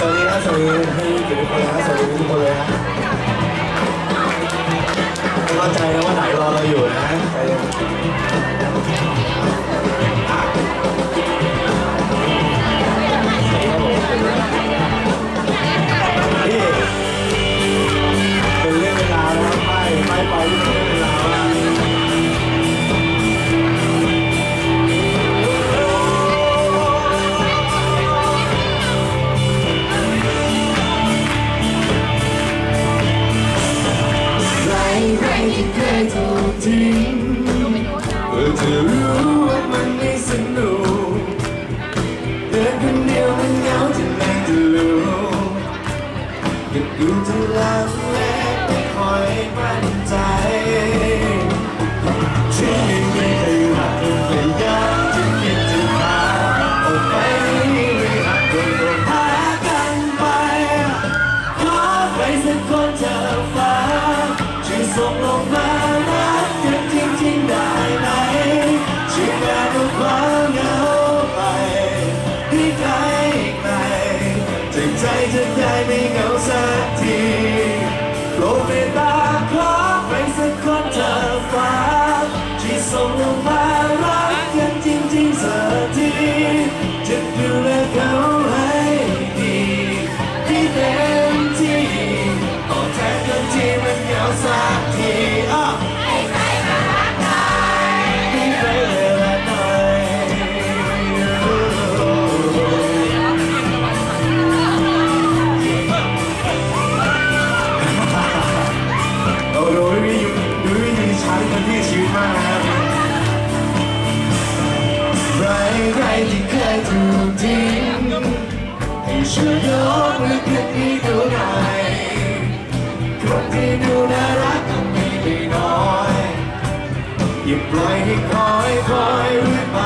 สวัสดีครับสวัสดีให้ทุกคนนะสวัสดีทุกคนเลยนะเข้าใจนะว่าไหนรอเราอยู่นะ ถูกทิ้งเพื่อจะรู้ว่ามันไม่สนุกเดินคนเดียวมันเหงาจะแม่จะรู้ก็ดูจะลังเลไม่ค่อยมั่นใจ จากใจจะได้ไม่เหงาสักทีโปรดเมตตาขอไปสักคนเธอฟ้าช่ส่งลงมารักกันจริงๆสักทีจะดูแลเขาให้ดีที่เต็มที่ตอบแทนกันที่มันเหงาสักที ช่วยยกมือขึ้นให้ดูหน่อยคนที่ดูน่ารักก็มีไม่น้อยอย่าปล่อยให้คอยคอยเรื่อยไป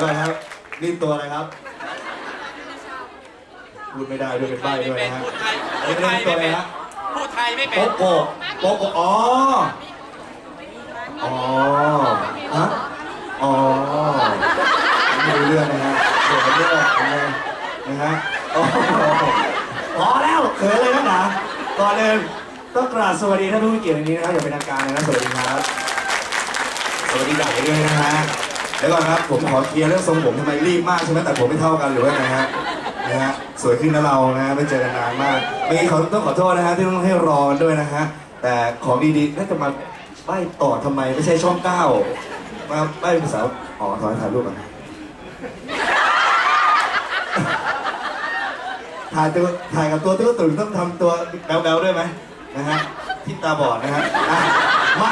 ยวก่อนครับนี่ตัวอะไรครับ พูดไม่ได้ด้วยเป็นใบ้ด้วยนะฮะพูดไทยอันนี้เป็นตัวอะไรฮะพูดไทยไม่เป็นโปโกะโปโกะอ๋ออ๋อฮะอ๋อไม่รู้เรื่องนะฮะเดี๋ยวเรื่องนะฮะนะฮะโอ้โหพอแล้วเขินเลยนะหนาก่อนเลยต้องกราบสวัสดีท่านผู้มีเกียรติในนี้นะครับอย่างเป็นทางการเลยนะสวัสดีครับ สวัสดีใหญ่ด้วยนะฮะ เดี๋ยวก่อนครับผมขอเคลียร์เรื่องทรงผมทำไมรีบมากใช่ไหมแต่ผมไม่เท่ากันหรือว่าไงฮะนะฮะสวยขึ้นนะเรานะฮะไม่เจอกันนานมากเมื่อกี้ขอต้องขอโทษนะฮะที่ต้องให้รอกันด้วยนะฮะแต่ของดีๆน่าจะมาใบ้ต่อทำไมไม่ใช่ช่องเก้ามาใบ้ภาษาอ๋อถอยถ่ายรูปก่อนถ่ายตัวถ่ายกับตัวตัวตุ่นต้องทำตัวแบ๊วๆด้วยไหมนะฮะที่ตาบอดนะฮะอะมา